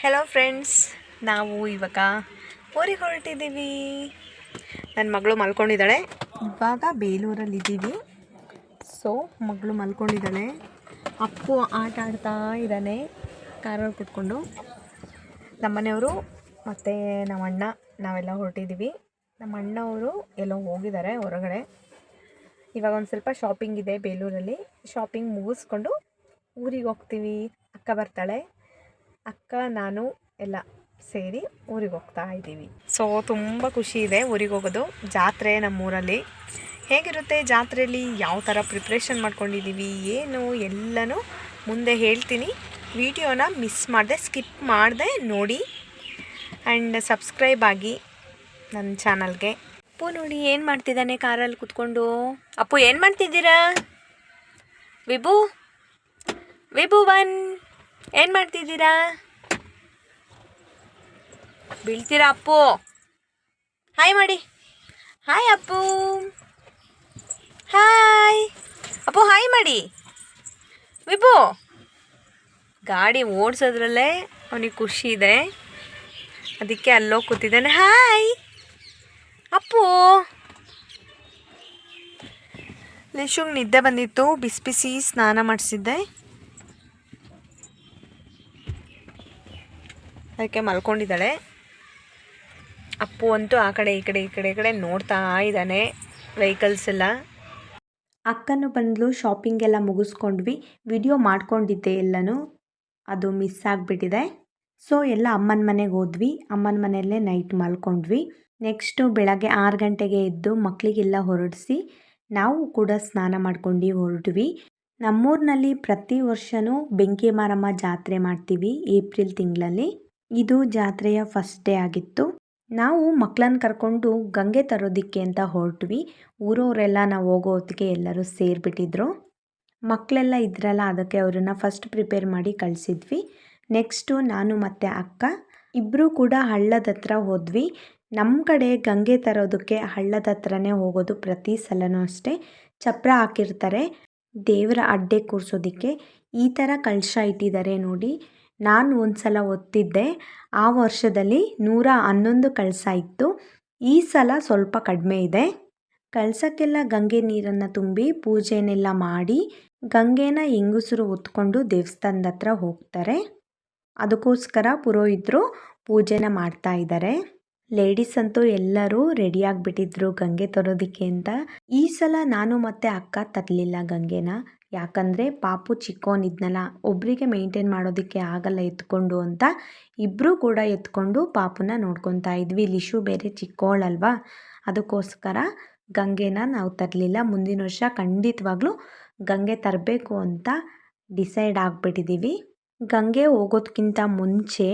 Hello friends ನಾವು ಇವಾಗ ಊರಿಗೆ ಹೊರಟಿದ್ದೀವಿ. ನನ್ನ ಮಗಳು ಮಲ್ಕೊಂಡಿದ್ದಾಳೆ. ಇವಾಗ ಬೇಲೂರಲ್ಲಿದ್ದೀವಿ ಸೊ ಮಗಳು ಮಲ್ಕೊಂಡಿದ್ದಾಳೆ. ಅಪ್ಪು ಆಟ ಆಡ್ತಾ ಇದ್ದಾನೆ. ಕಾರಲ್ಲಿ ನಮ್ಮ ನಮ್ಮನೆಯವರು ಮತ್ತು ನಮ್ಮ ಅಣ್ಣ ನಾವೆಲ್ಲ ಹೊರಟಿದ್ದೀವಿ. ನಮ್ಮ ಅಣ್ಣವರು ಎಲ್ಲೋ ಹೋಗಿದ್ದಾರೆ ಹೊರಗಡೆ. ಇವಾಗ ಒಂದು ಸ್ವಲ್ಪ ಶಾಪಿಂಗ್ ಇದೆ ಬೇಲೂರಲ್ಲಿ. ಶಾಪಿಂಗ್ ಮುಗಿಸ್ಕೊಂಡು ಊರಿಗೆ ಹೋಗ್ತೀವಿ. ಅಕ್ಕ ಬರ್ತಾಳೆ. ಅಕ್ಕ, ನಾನು ಎಲ್ಲ ಸೇರಿ ಊರಿಗೆ ಹೋಗ್ತಾ ಇದ್ದೀವಿ. ಸೊ ತುಂಬ ಖುಷಿ ಇದೆ ಊರಿಗೆ ಹೋಗೋದು, ಜಾತ್ರೆ ನಮ್ಮೂರಲ್ಲಿ. ಹೇಗಿರುತ್ತೆ ಜಾತ್ರೆಯಲ್ಲಿ ಯಾವ ಥರ ಪ್ರಿಪ್ರೇಷನ್ ಮಾಡ್ಕೊಂಡಿದ್ದೀವಿ? ಏನು? ಎಲ್ಲನೂ ಮುಂದೆ ಹೇಳ್ತೀನಿ. ವಿಡಿಯೋನ ಮಿಸ್ ಮಾಡಿದೆ ಸ್ಕಿಪ್ ಮಾಡಿದೆ ನೋಡಿ. ಆ್ಯಂಡ್ ಸಬ್ಸ್ಕ್ರೈಬ್ ಆಗಿ ನನ್ನ ಚಾನಲ್ಗೆ ಅಪ್ಪು ನೋಡಿ, ಏನು ಮಾಡ್ತಿದ್ದಾನೆ ಕಾರಲ್ಲಿ ಕುತ್ಕೊಂಡು? ಅಪ್ಪು, ಏನು ಮಾಡ್ತಿದ್ದೀರಾ? ವಿಭು? ವಿಭು ಒನ್ ಏನು ಮಾಡ್ತಿದ್ದೀರಾ? ಬೀಳ್ತೀರಾ ಅಪ್ಪು? ಹಾಯ್ ಮಾಡಿ. Hi Appu. Hi Appu hi ಮಾಡಿ. ವಿಭು, ಗಾಡಿ ಓಡಿಸೋದ್ರಲ್ಲೇ ಅವನಿಗೆ ಖುಷಿ ಇದೆ. ಅದಕ್ಕೆ ಅಲ್ಲೋಗಿ ಕೂತಿದ್ದಾನೆ. ಹಾಯ್ ಅಪ್ಪು. ಲಿಶುಂಗ್ ನಿದ್ದೆ ಬಂದಿತ್ತು. ಬಿಸಿ ಬಿಸಿ ಸ್ನಾನ ಮಾಡಿಸಿದ್ದೆ. ಅದಕ್ಕೆ ಮಲ್ಕೊಂಡಿದ್ದಾಳೆ. ಅಪ್ಪು ಅಂತೂ ಆ ಕಡೆ, ಈ ಕಡೆ ಈ ಕಡೆ ಈ ಕಡೆ ನೋಡ್ತಾ ಇದ್ದಾನೆ ವೆಹಿಕಲ್ಸ್ ಎಲ್ಲ. ಅಕ್ಕನು ಬಂದಲು ಶಾಪಿಂಗ್ ಎಲ್ಲ ಮುಗಿಸ್ಕೊಂಡ್ವಿ. ವಿಡಿಯೋ ಮಾಡ್ಕೊಂಡಿದ್ದೆ ಎಲ್ಲನೂ. ಅದು ಮಿಸ್ ಆಗಿಬಿಟ್ಟಿದೆ. ಸೊ ಎಲ್ಲ ಅಮ್ಮನ ಮನೆಗೆ ಹೋದ್ವಿ. ಅಮ್ಮನ ಮನೆಯಲ್ಲೇ ನೈಟ್ ಮಲ್ಕೊಂಡ್ವಿ. ನೆಕ್ಸ್ಟು ಬೆಳಗ್ಗೆ ಆರು ಗಂಟೆಗೆ ಎದ್ದು ಮಕ್ಕಳಿಗೆಲ್ಲ ಹೊರಡಿಸಿ ನಾವು ಕೂಡ ಸ್ನಾನ ಮಾಡ್ಕೊಂಡು ಹೊರಟ್ವಿ. ನಮ್ಮೂರಿನಲ್ಲಿ ಪ್ರತಿ ವರ್ಷವೂ ಬೆಂಕಿ ಮಾರಮ್ಮ ಜಾತ್ರೆ ಮಾಡ್ತೀವಿ ಏಪ್ರಿಲ್ ತಿಂಗಳಲ್ಲಿ. ಇದು ಜಾತ್ರೆಯ ಫಸ್ಟ್ ಡೇ ಆಗಿತ್ತು. ನಾವು ಮಕ್ಕಳನ್ನ ಕರ್ಕೊಂಡು ಗಂಗೆ ತರೋದಕ್ಕೆ ಅಂತ ಹೊರಟ್ವಿ. ಊರವರೆಲ್ಲ ನಾವು ಹೋಗೋ ಹೊತ್ತಿಗೆ ಎಲ್ಲರೂ ಸೇರಿಬಿಟ್ಟಿದ್ರು. ಮಕ್ಕಳೆಲ್ಲ ಇದ್ರಲ್ಲ, ಅದಕ್ಕೆ ಅವರನ್ನು ಫಸ್ಟ್ ಪ್ರಿಪೇರ್ ಮಾಡಿ ಕಳಿಸಿದ್ವಿ. ನೆಕ್ಸ್ಟು ನಾನು ಮತ್ತು ಅಕ್ಕ. ಇಬ್ಬರೂ ಕೂಡ ಹಳ್ಳದ ಹತ್ರ ಹೋದ್ವಿ. ನಮ್ಮ ಕಡೆ ಗಂಗೆ ತರೋದಕ್ಕೆ ಹಳ್ಳದ ಹತ್ರನೇ ಹೋಗೋದು ಪ್ರತಿ ಸಲನೂ ಅಷ್ಟೇ. ಚಪ್ರ ಹಾಕಿರ್ತಾರೆ. ದೇವರ ಅಡ್ಡೆ ಕೂರಿಸೋದಕ್ಕೆ. ಈ ಥರ ಕಳಶ ಇಟ್ಟಿದ್ದಾರೆ ನೋಡಿ. ನಾನು ಒಂದು ಸಲ ಒತ್ತಿದ್ದೆ ಆ ವರ್ಷದಲ್ಲಿ ನೂರ ಹನ್ನೊಂದು ಕಳಸ ಇತ್ತು. ಈ ಸಲ ಸ್ವಲ್ಪ ಕಡಿಮೆ ಇದೆ. ಕಳಸಕ್ಕೆಲ್ಲ ಗಂಗೆ ನೀರನ್ನು ತುಂಬಿ ಪೂಜೆನೆಲ್ಲ ಮಾಡಿ ಗಂಗೆನ ಹೆಂಗಸರು ಹೊತ್ಕೊಂಡು ದೇವಸ್ಥಾನದ ಹತ್ರ ಹೋಗ್ತಾರೆ. ಅದಕ್ಕೋಸ್ಕರ ಪುರೋಹಿತರು ಪೂಜೆನ ಮಾಡ್ತಾ ಇದ್ದಾರೆ ಲೇಡೀಸ್ ಅಂತೂ ಎಲ್ಲರೂ ರೆಡಿಯಾಗಿಬಿಟ್ಟಿದ್ರು ಗಂಗೆ ತರೋದಕ್ಕೆ ಅಂತ. ಈ ಸಲ ನಾನು ಮತ್ತೆ ಅಕ್ಕ ತರಲಿಲ್ಲ ಗಂಗೆನ. ಯಾಕಂದರೆ ಪಾಪು ಚಿಕ್ಕವನಿದ್ನಲ್ಲ ಒಬ್ಬರಿಗೆ ಮೇಂಟೈನ್ ಮಾಡೋದಕ್ಕೆ ಆಗಲ್ಲ ಎತ್ಕೊಂಡು ಅಂತ ಇಬ್ಬರೂ ಕೂಡ ಎತ್ಕೊಂಡು ಪಾಪುನ ನೋಡ್ಕೊತಾ ಇದ್ವಿ. ಲಿಶು ಬೇರೆ ಚಿಕ್ಕೋಳಲ್ವಾ? ಅದಕ್ಕೋಸ್ಕರ ಗಂಗೆನ ನಾವು ತರಲಿಲ್ಲ. ಮುಂದಿನ ವರ್ಷ ಖಂಡಿತವಾಗ್ಲೂ ಗಂಗೆ ತರಬೇಕು ಅಂತ ಡಿಸೈಡ್ ಆಗಿಬಿಟ್ಟಿದ್ದೀವಿ ಗಂಗೆ ಹೋಗೋದಕ್ಕಿಂತ ಮುಂಚೆ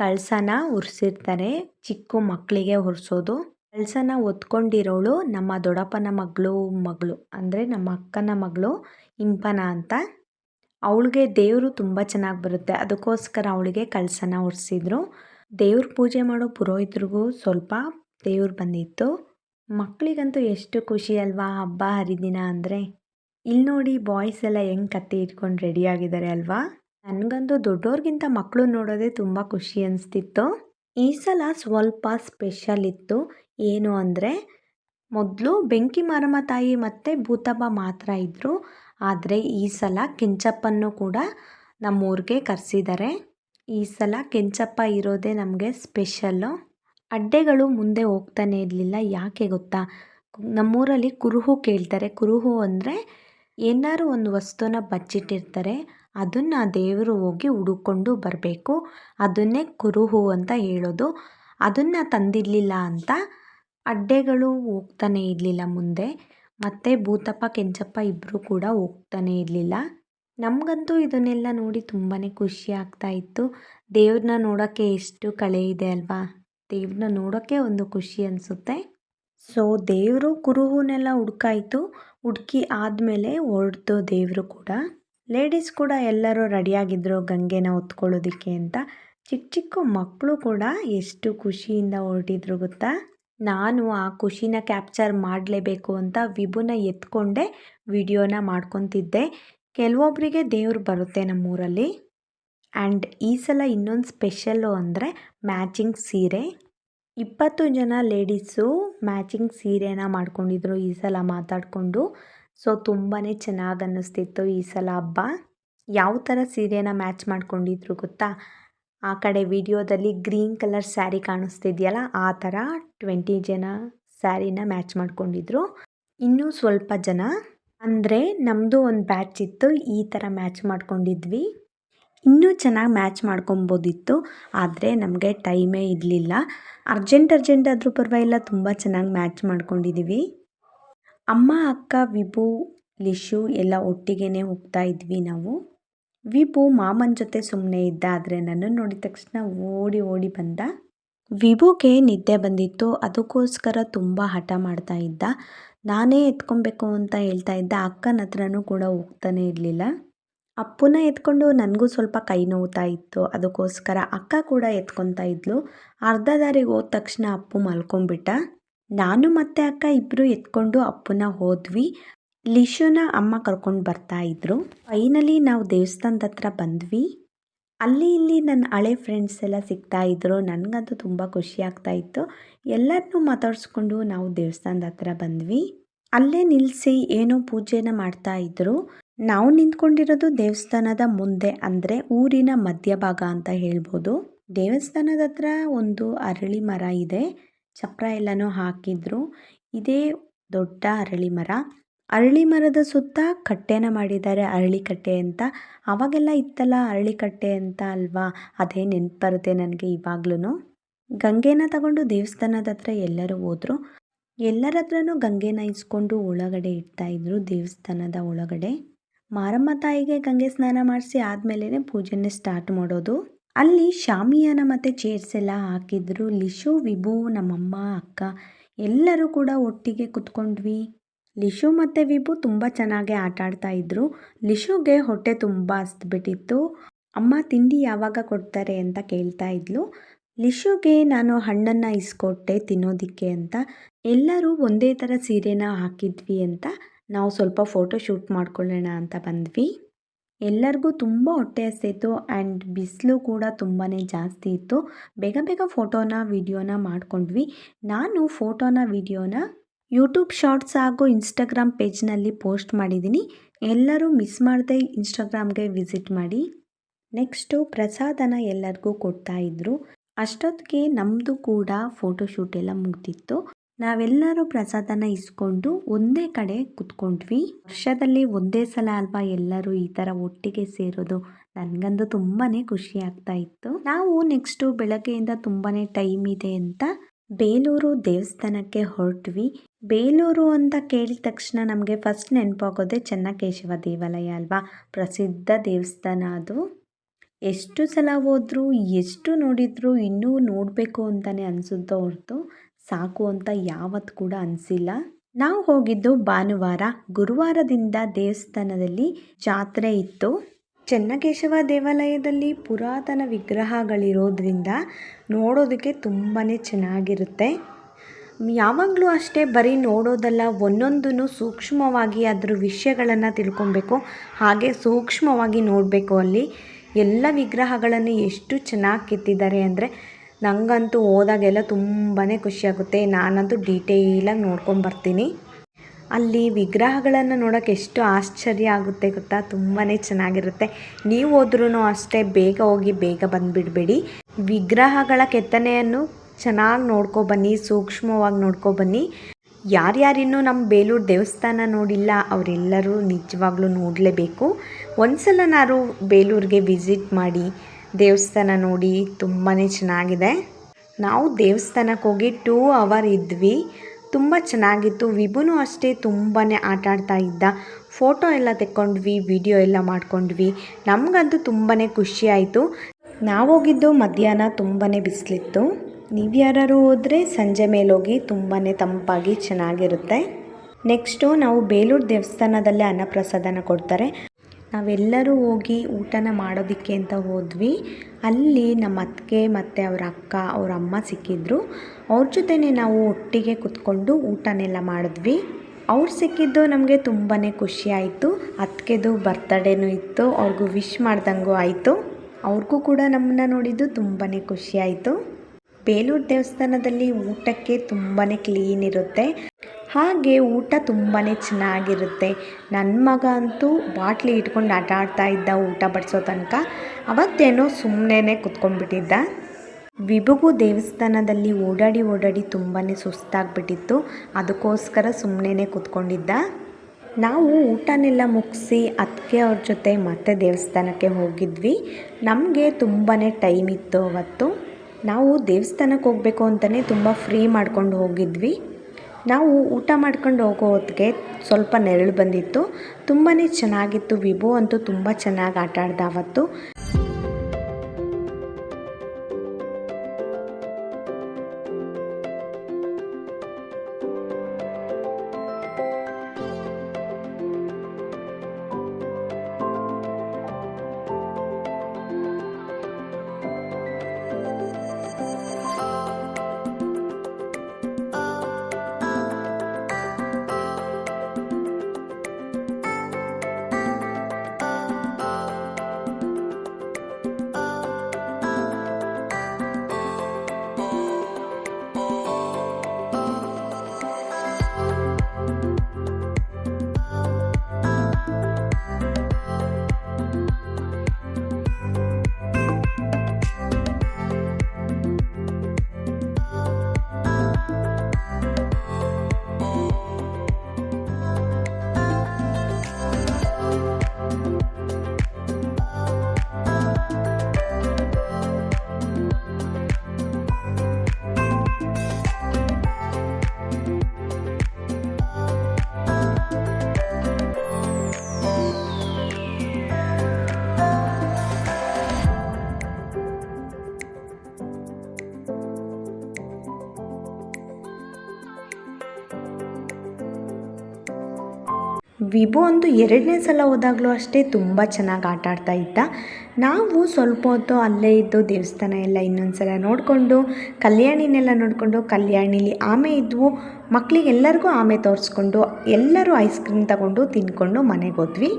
ಕಳಸನ ಉರ್ಸಿರ್ತಾರೆ, ಚಿಕ್ಕ ಮಕ್ಕಳಿಗೆ ಉರ್ಸೋದು. ಕಳಸನ ಒತ್ಕೊಂಡಿರೋಳು ನಮ್ಮ ದೊಡ್ಡಪ್ಪನ ಮಗಳು ಮಗಳು, ಅಂದರೆ ನಮ್ಮ ಅಕ್ಕನ ಮಗಳು. ಇಂಪನ ಅಂತ. ಅವಳಿಗೆ ದೇವರು ತುಂಬ ಚೆನ್ನಾಗಿ ಬರುತ್ತೆ. ಅದಕ್ಕೋಸ್ಕರ ಅವಳಿಗೆ ಕಳಸನ ಒರೆಸಿದ್ರು. ದೇವ್ರ ಪೂಜೆ ಮಾಡೋ ಪುರೋಹಿತರಿಗೂ ಸ್ವಲ್ಪ ದೇವ್ರು ಬಂದಿತ್ತು. ಮಕ್ಕಳಿಗಂತೂ ಎಷ್ಟು ಖುಷಿ ಅಲ್ವಾ ಹಬ್ಬ, ಹರಿದಿನ ಅಂದರೆ. ಇಲ್ಲಿ ನೋಡಿ ಬಾಯ್ಸ್ ಎಲ್ಲ ಹೆಂಗೆ ಕತ್ತಿ ಇಟ್ಕೊಂಡು ರೆಡಿ ಆಗಿದ್ದಾರೆ ಅಲ್ವಾ. ನನಗಂತೂ ದೊಡ್ಡೋರ್ಗಿಂತ ಮಕ್ಕಳು ನೋಡೋದೇ ತುಂಬ ಖುಷಿ ಅನಿಸ್ತಿತ್ತು. ಈ ಸಲ ಸ್ವಲ್ಪ ಸ್ಪೆಷಲ್ ಇತ್ತು. ಏನು ಅಂದರೆ, ಮೊದಲು ಬೆಂಕಿ ಮಾರಮ್ಮ ತಾಯಿ ಮತ್ತು ಭೂತಬ್ಬ ಮಾತ್ರ ಇದ್ದರು ಆದರೆ ಈ ಸಲ ಕೆಂಚಪ್ಪನ್ನು ಕೂಡ ನಮ್ಮೂರಿಗೆ ಕರೆಸಿದ್ದಾರೆ ಈ ಸಲ ಕೆಂಚಪ್ಪ ಇರೋದೇ ನಮಗೆ ಸ್ಪೆಷಲ್ಲು. ಅಡ್ಡೆಗಳು ಮುಂದೆ ಹೋಗ್ತಾನೆ ಇರಲಿಲ್ಲ, ಯಾಕೆ ಗೊತ್ತಾ? ನಮ್ಮೂರಲ್ಲಿ ಕುರುಹು ಕೇಳ್ತಾರೆ. ಕುರುಹು ಅಂದರೆ ಏನಾದ್ರು ಒಂದು ವಸ್ತುನ ಬಚ್ಚಿಟ್ಟಿರ್ತಾರೆ, ಅದನ್ನು ದೇವರು ಹೋಗಿ ಹುಡುಕೊಂಡು ಬರಬೇಕು. ಅದನ್ನೇ ಕುರುಹು ಅಂತ ಹೇಳೋದು. ಅದನ್ನು ತಂದಿರಲಿಲ್ಲ ಅಂತ ಅಡ್ಡೆಗಳು ಹೋಗ್ತಾನೆ ಇರಲಿಲ್ಲ ಮುಂದೆ. ಮತ್ತು ಭೂತಪ್ಪ, ಕೆಂಚಪ್ಪ ಇಬ್ಬರೂ ಕೂಡ ಹೋಗ್ತಾನೆ ಇರಲಿಲ್ಲ. ನಮಗಂತೂ ಇದನ್ನೆಲ್ಲ ನೋಡಿ ತುಂಬಾ ಖುಷಿ ಆಗ್ತಾ ಇತ್ತು. ದೇವ್ರನ್ನ ನೋಡೋಕ್ಕೆ ಎಷ್ಟು ಕಳೆ ಇದೆ ಅಲ್ವಾ? ದೇವ್ರನ್ನ ನೋಡೋಕ್ಕೆ ಒಂದು ಖುಷಿ ಅನಿಸುತ್ತೆ. ಸೊ, ದೇವರು ಕುರುಹುನೆಲ್ಲ ಹುಡ್ಕಾಯಿತು. ಹುಡುಕಿ ಆದಮೇಲೆ ಹೊರಡ್ತು ದೇವರು ಕೂಡ. ಲೇಡೀಸ್ ಕೂಡ ಎಲ್ಲರೂ ರೆಡಿಯಾಗಿದ್ದರು ಗಂಗೆನ ಹೊತ್ಕೊಳ್ಳೋದಕ್ಕೆ ಅಂತ. ಚಿಕ್ಕ ಚಿಕ್ಕ ಮಕ್ಕಳು ಕೂಡ ಎಷ್ಟು ಖುಷಿಯಿಂದ ಹೊರಟಿದ್ರು ಗೊತ್ತಾ? ನಾನು ಆ ಖುಷಿನ ಕ್ಯಾಪ್ಚರ್ ಮಾಡಲೇಬೇಕು ಅಂತ ವಿಭುನ ಎತ್ಕೊಂಡೆ ವಿಡಿಯೋನ ಮಾಡ್ಕೊತಿದ್ದೆ. ಕೆಲವೊಬ್ಬರಿಗೆ ದೇವ್ರು ಬರುತ್ತೆ ನಮ್ಮೂರಲ್ಲಿ. ಆ್ಯಂಡ್ ಈ ಸಲ ಇನ್ನೊಂದು ಸ್ಪೆಷಲ್ಲು ಅಂದರೆ ಮ್ಯಾಚಿಂಗ್ ಸೀರೆ. ಇಪ್ಪತ್ತು ಜನ ಲೇಡೀಸು ಮ್ಯಾಚಿಂಗ್ ಸೀರೆನ ಮಾಡ್ಕೊಂಡಿದ್ರು ಈ ಸಲ ಮಾತಾಡಿಕೊಂಡು. ಸೊ ತುಂಬಾ ಚೆನ್ನಾಗಿ ಅನ್ನಿಸ್ತಿತ್ತು ಈ ಸಲ ಹಬ್ಬ. ಯಾವ ಥರ ಸೀರೆನ ಮ್ಯಾಚ್ ಮಾಡ್ಕೊಂಡಿದ್ರು ಗೊತ್ತಾ? ಆ ಕಡೆ ವಿಡಿಯೋದಲ್ಲಿ ಗ್ರೀನ್ ಕಲರ್ ಸ್ಯಾರಿ ಕಾಣಿಸ್ತಿದೆಯಲ್ಲ, ಆ ಥರ ಟ್ವೆಂಟಿ ಜನ ಸ್ಯಾರಿನ ಮ್ಯಾಚ್ ಮಾಡ್ಕೊಂಡಿದ್ರು. ಇನ್ನೂ ಸ್ವಲ್ಪ ಜನ, ಅಂದರೆ ನಮ್ಮದು ಒಂದು ಬ್ಯಾಚ್ ಇತ್ತು, ಈ ಥರ ಮ್ಯಾಚ್ ಮಾಡ್ಕೊಂಡಿದ್ವಿ. ಇನ್ನೂ ಚೆನ್ನಾಗಿ ಮ್ಯಾಚ್ ಮಾಡ್ಕೊಬೋದಿತ್ತು, ಆದರೆ ನಮಗೆ ಟೈಮೇ ಇರಲಿಲ್ಲ. ಅರ್ಜೆಂಟ್ ಅರ್ಜೆಂಟ್ ಆದರೂ ಪರವಾಗಿಲ್ಲ, ತುಂಬ ಚೆನ್ನಾಗಿ ಮ್ಯಾಚ್ ಮಾಡ್ಕೊಂಡಿದ್ದೀವಿ ಅಮ್ಮ, ಅಕ್ಕ, ವಿಭು, ಲಿಶು ಎಲ್ಲ ಒಟ್ಟಿಗೆ ಹೋಗ್ತಾ ಇದ್ವಿ ನಾವು. ವಿಭು ಮಾಮನ ಜೊತೆ ಸುಮ್ಮನೆ ಇದ್ದ ಆದರೆ ನನ್ನನ್ನು ನೋಡಿದ ತಕ್ಷಣ ಓಡಿ ಓಡಿ ಬಂದ. ವಿಭುಗೆ ನಿದ್ದೆ ಬಂದಿತ್ತು. ಅದಕ್ಕೋಸ್ಕರ ತುಂಬ ಹಠ ಮಾಡ್ತಾ ಇದ್ದ. ನಾನೇ ಎತ್ಕೊಬೇಕು ಅಂತ ಹೇಳ್ತಾ ಇದ್ದ. ಅಕ್ಕನ ಹತ್ರನೂ ಕೂಡ ಹೋಗ್ತಾನೆ ಇರಲಿಲ್ಲ. ಅಪ್ಪನ ಎತ್ಕೊಂಡು ನನಗೂ ಸ್ವಲ್ಪ ಕೈ ನೋವುತ್ತಾ ಇತ್ತು. ಅದಕ್ಕೋಸ್ಕರ ಅಕ್ಕ ಕೂಡ ಎತ್ಕೊತಾ ಇದ್ಲು. ಅರ್ಧ ದಾರಿಗೆ ಹೋದ ತಕ್ಷಣ ಅಪ್ಪು ಮಲ್ಕೊಂಬಿಟ್ಟ ನಾನು ಮತ್ತೆ ಅಕ್ಕ ಇಬ್ಬರು ಎತ್ಕೊಂಡು ಅಪ್ಪನ ಹೋದ್ವಿ. ಲಿಶುನ ಅಮ್ಮ ಕರ್ಕೊಂಡು ಬರ್ತಾ ಇದ್ರು. ಫೈನಲಿ ನಾವು ದೇವಸ್ಥಾನದ ಹತ್ರ ಬಂದ್ವಿ. ಅಲ್ಲಿ ಇಲ್ಲಿ ನನ್ನ ಹಳೆ ಫ್ರೆಂಡ್ಸ್ ಎಲ್ಲ ಸಿಗ್ತಾ ಇದ್ರು. ನನಗಂತೂ ತುಂಬ ಖುಷಿ ಆಗ್ತಾ ಇತ್ತು. ಎಲ್ಲರನ್ನೂ ಮಾತಾಡಿಸ್ಕೊಂಡು ನಾವು ದೇವಸ್ಥಾನದ ಹತ್ರ ಬಂದ್ವಿ. ಅಲ್ಲೇ ನಿಲ್ಲಿಸಿ ಏನೋ ಪೂಜೆನ ಮಾಡ್ತಾ ಇದ್ರು. ನಾವು ನಿಂತ್ಕೊಂಡಿರೋದು ದೇವಸ್ಥಾನದ ಮುಂದೆ ಅಂದರೆ ಊರಿನ ಮಧ್ಯಭಾಗ ಅಂತ ಹೇಳ್ಬೋದು. ದೇವಸ್ಥಾನದ ಹತ್ರ ಒಂದು ಅರಳಿ ಮರ ಇದೆ. ಚಕ್ರ ಎಲ್ಲನೂ ಹಾಕಿದ್ರು. ಇದೇ ದೊಡ್ಡ ಅರಳಿ ಮರ. ಅರಳಿ ಮರದ ಸುತ್ತ ಕಟ್ಟೆನ ಮಾಡಿದ್ದಾರೆ. ಅರಳಿ ಕಟ್ಟೆ ಅಂತ ಆವಾಗೆಲ್ಲ ಇತ್ತಲ್ಲ, ಅರಳಿ ಕಟ್ಟೆ ಅಂತ ಅಲ್ವಾ? ಅದೇ ನೆನ್ಪು ಬರುತ್ತೆ ನನಗೆ ಇವಾಗ್ಲೂ ಗಂಗೆನ ತಗೊಂಡು ದೇವಸ್ಥಾನದ ಹತ್ರ ಎಲ್ಲರೂ ಹೋದರು. ಎಲ್ಲರ ಹತ್ರನೂ ಗಂಗೆನ ಇಸ್ಕೊಂಡು ಒಳಗಡೆ ಇಡ್ತಾಯಿದ್ರು ದೇವಸ್ಥಾನದ ಒಳಗಡೆ. ಮಾರಮ್ಮ ತಾಯಿಗೆ ಗಂಗೆ ಸ್ನಾನ ಮಾಡಿಸಿ ಆದಮೇಲೆ ಪೂಜೆನೇ ಸ್ಟಾರ್ಟ್ ಮಾಡೋದು. ಅಲ್ಲಿ ಶಾಮಿಯಾನ ಮತ್ತು ಚೇರ್ಸ್ ಎಲ್ಲ ಹಾಕಿದ್ರು. ಲಿಶು, ವಿಭು, ನಮ್ಮಮ್ಮ, ಅಕ್ಕ ಎಲ್ಲರೂ ಕೂಡ ಒಟ್ಟಿಗೆ ಕುತ್ಕೊಂಡ್ವಿ. ಲಿಶು ಮತ್ತು ವಿಭು ತುಂಬ ಚೆನ್ನಾಗಿ ಆಟ ಆಡ್ತಾ ಇದ್ರು. ಲಿಶುಗೆ ಹೊಟ್ಟೆ ತುಂಬ ಹಸ್ದ್ಬಿಟ್ಟಿತ್ತು. ಅಮ್ಮ, ತಿಂಡಿ ಯಾವಾಗ ಕೊಡ್ತಾರೆ ಅಂತ ಕೇಳ್ತಾ ಇದ್ಲು. ಲಿಶುಗೆ ನಾನು ಹಣ್ಣನ್ನು ಇಸ್ಕೊಟ್ಟೆ ತಿನ್ನೋದಕ್ಕೆ ಅಂತ. ಎಲ್ಲರೂ ಒಂದೇ ಥರ ಸೀರೆನ ಹಾಕಿದ್ವಿ ಅಂತ. ನಾವು ಸ್ವಲ್ಪ ಫೋಟೋ ಶೂಟ್ ಮಾಡ್ಕೊಳ್ಳೋಣ ಅಂತ ಬಂದ್ವಿ. ಎಲ್ಲರಿಗೂ ತುಂಬ ಹೊಟ್ಟೆ ಹಸ್ತಿತ್ತು ಆ್ಯಂಡ್ ಬಿಸಿಲು ಕೂಡ ತುಂಬಾ ಜಾಸ್ತಿ ಇತ್ತು. ಬೇಗ ಬೇಗ ಫೋಟೋನ, ವಿಡಿಯೋನ ಮಾಡ್ಕೊಂಡ್ವಿ. ನಾನು ಫೋಟೋನ, ವಿಡಿಯೋನ ಯೂಟ್ಯೂಬ್ ಶಾರ್ಟ್ಸ್ ಹಾಗೂ ಇನ್ಸ್ಟಾಗ್ರಾಮ್ ಪೇಜ್ನಲ್ಲಿ ಪೋಸ್ಟ್ ಮಾಡಿದ್ದೀನಿ. ಎಲ್ಲರೂ ಮಿಸ್ ಮಾಡದೆ ಇನ್ಸ್ಟಾಗ್ರಾಮ್ಗೆ ವಿಸಿಟ್ ಮಾಡಿ. ನೆಕ್ಸ್ಟು ಪ್ರಸಾದನ ಎಲ್ಲರಿಗೂ ಕೊಡ್ತಾ ಇದ್ದರು ಅಷ್ಟೊತ್ತಿಗೆ ನಮ್ಮದು ಕೂಡ ಫೋಟೋಶೂಟ್ ಎಲ್ಲ ಮುಗ್ದಿತ್ತು. ನಾವೆಲ್ಲರೂ ಪ್ರಸಾದನ ಇಸ್ಕೊಂಡು ಒಂದೇ ಕಡೆ ಕುತ್ಕೊಂಡ್ವಿ. ವರ್ಷದಲ್ಲಿ ಒಂದೇ ಸಲ ಅಲ್ವಾ ಎಲ್ಲರೂ ಈ ಥರ ಒಟ್ಟಿಗೆ ಸೇರೋದು? ನನಗಂತೂ ತುಂಬಾ ಖುಷಿ ಆಗ್ತಾ ಇತ್ತು. ನಾವು ನೆಕ್ಸ್ಟು ಬೆಳಗ್ಗೆಯಿಂದ ತುಂಬಾ ಟೈಮ್ ಇದೆ ಅಂತ ಬೇಲೂರು ದೇವಸ್ಥಾನಕ್ಕೆ ಹೊರಟ್ವಿ. ಬೇಲೂರು ಅಂತ ಕೇಳಿದ ತಕ್ಷಣ ನಮಗೆ ಫಸ್ಟ್ ನೆನಪಾಗೋದೆ ಚೆನ್ನಕೇಶವ ದೇವಾಲಯ ಅಲ್ವಾ? ಪ್ರಸಿದ್ಧ ದೇವಸ್ಥಾನ ಅದು. ಎಷ್ಟು ಸಲ ಹೋದರೂ, ಎಷ್ಟು ನೋಡಿದರೂ ಇನ್ನೂ ನೋಡಬೇಕು ಅಂತಲೇ ಅನಿಸುತ್ತೋ ಹೊರತು ಸಾಕು ಅಂತ ಯಾವತ್ತು ಕೂಡ ಅನಿಸಿಲ್ಲ. ನಾವು ಹೋಗಿದ್ದು ಭಾನುವಾರ. ಗುರುವಾರದಿಂದ ದೇವಸ್ಥಾನದಲ್ಲಿ ಜಾತ್ರೆ ಇತ್ತು. ಚೆನ್ನಕೇಶವ ದೇವಾಲಯದಲ್ಲಿ ಪುರಾತನ ವಿಗ್ರಹಗಳಿರೋದ್ರಿಂದ ನೋಡೋದಕ್ಕೆ ತುಂಬಾ ಚೆನ್ನಾಗಿರುತ್ತೆ. ಯಾವಾಗಲೂ ಅಷ್ಟೇ ಬರೀ ನೋಡೋದಲ್ಲ, ಒಂದೊಂದನ್ನು ಸೂಕ್ಷ್ಮವಾಗಿ ಅದರ ವಿಷಯಗಳನ್ನು ತಿಳ್ಕೊಬೇಕು, ಹಾಗೆ ಸೂಕ್ಷ್ಮವಾಗಿ ನೋಡಬೇಕು ಅಲ್ಲಿ. ಎಲ್ಲ ವಿಗ್ರಹಗಳನ್ನು ಎಷ್ಟು ಚೆನ್ನಾಗಿ ಕೆತ್ತಿದ್ದಾರೆ ಅಂದರೆ ನನಗಂತೂ ಹೋದಾಗೆಲ್ಲ ತುಂಬಾ ಖುಷಿಯಾಗುತ್ತೆ. ನಾನಂತೂ ಡೀಟೇಲಾಗಿ ನೋಡ್ಕೊಂಬರ್ತೀನಿ ಅಲ್ಲಿ ವಿಗ್ರಹಗಳನ್ನು ನೋಡೋಕೆ ಎಷ್ಟು ಆಶ್ಚರ್ಯ ಆಗುತ್ತೆ ಗೊತ್ತಾ? ತುಂಬಾ ಚೆನ್ನಾಗಿರುತ್ತೆ. ನೀವು ಹೋದ್ರೂ ಅಷ್ಟೇ ಬೇಗ ಹೋಗಿ ಬೇಗ ಬಂದುಬಿಡಬೇಡಿ. ವಿಗ್ರಹಗಳ ಕೆತ್ತನೆಯನ್ನು ಚೆನ್ನಾಗಿ ನೋಡ್ಕೊಬನ್ನಿ ಸೂಕ್ಷ್ಮವಾಗಿ ನೋಡ್ಕೊಬನ್ನಿ ಯಾರ್ಯಾರಿನ್ನೂ ನಮ್ಮ ಬೇಲೂರು ದೇವಸ್ಥಾನ ನೋಡಿಲ್ಲ, ಅವರೆಲ್ಲರೂ ನಿಜವಾಗ್ಲೂ ನೋಡಲೇಬೇಕು. ಒಂದು ನಾನು ಬೇಲೂರಿಗೆ ವಿಸಿಟ್ ಮಾಡಿ ದೇವಸ್ಥಾನ ನೋಡಿ ತುಂಬಾ ಚೆನ್ನಾಗಿದೆ. ನಾವು ದೇವಸ್ಥಾನಕ್ಕೆ ಹೋಗಿ ಟೂ ಅವರ್ ಇದ್ವಿ. ತುಂಬ ಚೆನ್ನಾಗಿತ್ತು. ವಿಭುನೂ ಅಷ್ಟೇ ತುಂಬಾ ಆಟ ಆಡ್ತಾ ಇದ್ದ. ಫೋಟೋ ಎಲ್ಲ ತೆಕ್ಕೊಂಡ್ವಿ, ವಿಡಿಯೋ ಎಲ್ಲ ಮಾಡ್ಕೊಂಡ್ವಿ. ನಮಗಂತೂ ತುಂಬಾ ಖುಷಿ ಆಯಿತು. ನಾವು ಹೋಗಿದ್ದು ಮಧ್ಯಾಹ್ನ ತುಂಬಾ ಬಿಸಿಲಿತ್ತು. ನೀವು ಯಾರು ಹೋದರೆ ಸಂಜೆ ಮೇಲೆ ಹೋಗಿ ತುಂಬಾ ತಂಪಾಗಿ ಚೆನ್ನಾಗಿರುತ್ತೆ. ನೆಕ್ಸ್ಟು ನಾವು ಬೇಲೂರು ದೇವಸ್ಥಾನದಲ್ಲೇ ಅನ್ನಪ್ರಸಾದನ ಕೊಡ್ತಾರೆ. ನಾವೆಲ್ಲರೂ ಹೋಗಿ ಊಟನ ಮಾಡೋದಕ್ಕೆ ಅಂತ ಹೋದ್ವಿ. ಅಲ್ಲಿ ನಮ್ಮ ಅತ್ತಿಗೆ ಮತ್ತು ಅವ್ರ ಅಕ್ಕ, ಅವ್ರ ಅಮ್ಮ ಸಿಕ್ಕಿದ್ರು. ಅವ್ರ ಜೊತೆನೇ ನಾವು ಒಟ್ಟಿಗೆ ಕುತ್ಕೊಂಡು ಊಟನೆಲ್ಲ ಮಾಡಿದ್ವಿ. ಅವ್ರು ಸಿಕ್ಕಿದ್ದು ನಮಗೆ ತುಂಬಾ ಖುಷಿ ಆಯಿತು. ಅತ್ತಿಗೆದು ಬರ್ತಡೇನೂ ಇತ್ತು. ಅವ್ರಿಗೂ ವಿಶ್ ಮಾಡ್ದಂಗೂ ಆಯಿತು. ಅವ್ರಿಗೂ ಕೂಡ ನಮ್ಮನ್ನ ನೋಡಿದ್ದು ತುಂಬಾ ಖುಷಿ ಆಯಿತು. ಬೇಲೂರು ದೇವಸ್ಥಾನದಲ್ಲಿ ಊಟಕ್ಕೆ ತುಂಬಾ ಕ್ಲೀನ್ ಇರುತ್ತೆ. ಹಾಗೆ ಊಟ ತುಂಬಾ ಚೆನ್ನಾಗಿರುತ್ತೆ. ನನ್ನ ಮಗ ಅಂತೂ ಬಾಟ್ಲಿ ಇಟ್ಕೊಂಡು ಆಟ ಆಡ್ತಾ ಇದ್ದ ಊಟ ಬಡಿಸೋ ತನಕ ಅವತ್ತೇನೋ ಸುಮ್ಮನೆ ಕುತ್ಕೊಂಡ್ಬಿಟ್ಟಿದ್ದ. ವಿಭುಗು ದೇವಸ್ಥಾನದಲ್ಲಿ ಓಡಾಡಿ ಓಡಾಡಿ ತುಂಬಾ ಸುಸ್ತಾಗ್ಬಿಟ್ಟಿತ್ತು. ಅದಕ್ಕೋಸ್ಕರ ಸುಮ್ಮನೆ ಕೂತ್ಕೊಂಡಿದ್ದ. ನಾವು ಊಟನೆಲ್ಲ ಮುಗಿಸಿ ಅದಕ್ಕೆ ಅವ್ರ ಜೊತೆ ಮತ್ತೆ ದೇವಸ್ಥಾನಕ್ಕೆ ಹೋಗಿದ್ವಿ. ನಮಗೆ ತುಂಬಾ ಟೈಮ್ ಇತ್ತು ಅವತ್ತು. ನಾವು ದೇವಸ್ಥಾನಕ್ಕೆ ಹೋಗಬೇಕು ಅಂತಲೇ ತುಂಬ ಫ್ರೀ ಮಾಡ್ಕೊಂಡು ಹೋಗಿದ್ವಿ. ನಾವು ಊಟ ಮಾಡ್ಕೊಂಡು ಹೋಗೋ ಹೊತ್ತಿಗೆ ಸ್ವಲ್ಪ ನೆರಳು ಬಂದಿತ್ತು. ತುಂಬಾ ಚೆನ್ನಾಗಿತ್ತು. ವಿಭು ಅಂತೂ ತುಂಬ ಚೆನ್ನಾಗಿ ಆಟ ಆಡ್ದ ಅವತ್ತು. ವಿಭು ಅಂತೂ ಎರಡನೇ ಸಲ ಹೋದಾಗಲೂ ಅಷ್ಟೇ ತುಂಬ ಚೆನ್ನಾಗಿ ಆಟ ಆಡ್ತಾ ಇದ್ದ. ನಾವು ಸ್ವಲ್ಪ ಹೊತ್ತು ಅಲ್ಲೇ ಇದ್ದು ದೇವಸ್ಥಾನ ಎಲ್ಲ ಇನ್ನೊಂದು ಸಲ ನೋಡಿಕೊಂಡು, ಕಲ್ಯಾಣಿನೆಲ್ಲ ನೋಡಿಕೊಂಡು, ಕಲ್ಯಾಣಿಲಿ ಆಮೆ ಇದ್ವು. ಮಕ್ಕಳಿಗೆಲ್ಲರಿಗೂ ಆಮೆ ತೋರಿಸ್ಕೊಂಡು, ಎಲ್ಲರೂ ಐಸ್ ಕ್ರೀಮ್ ತಗೊಂಡು ತಿಂದ್ಕೊಂಡು ಮನೆಗೆ ಹೋದ್ವಿ.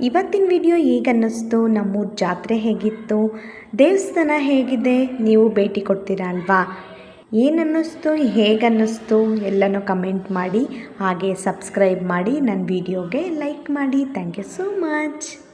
ಇವತ್ತಿನ ವಿಡಿಯೋ ಹೇಗೆ ಅನ್ನಿಸ್ತು? ನಮ್ಮೂರ ಜಾತ್ರೆ ಹೇಗಿತ್ತು? ದೇವಸ್ಥಾನ ಹೇಗಿದೆ? ನೀವು ಭೇಟಿ ಕೊಡ್ತೀರಾ ಅಲ್ವಾ? ಏನನ್ನಿಸ್ತು, ಹೇಗನ್ನಿಸ್ತು ಎಲ್ಲನೂ ಕಮೆಂಟ್ ಮಾಡಿ, ಹಾಗೆ ಸಬ್ಸ್ಕ್ರೈಬ್ ಮಾಡಿ ನನ್ನ ವಿಡಿಯೋಗೆ ಲೈಕ್ ಮಾಡಿ. Thank you so much.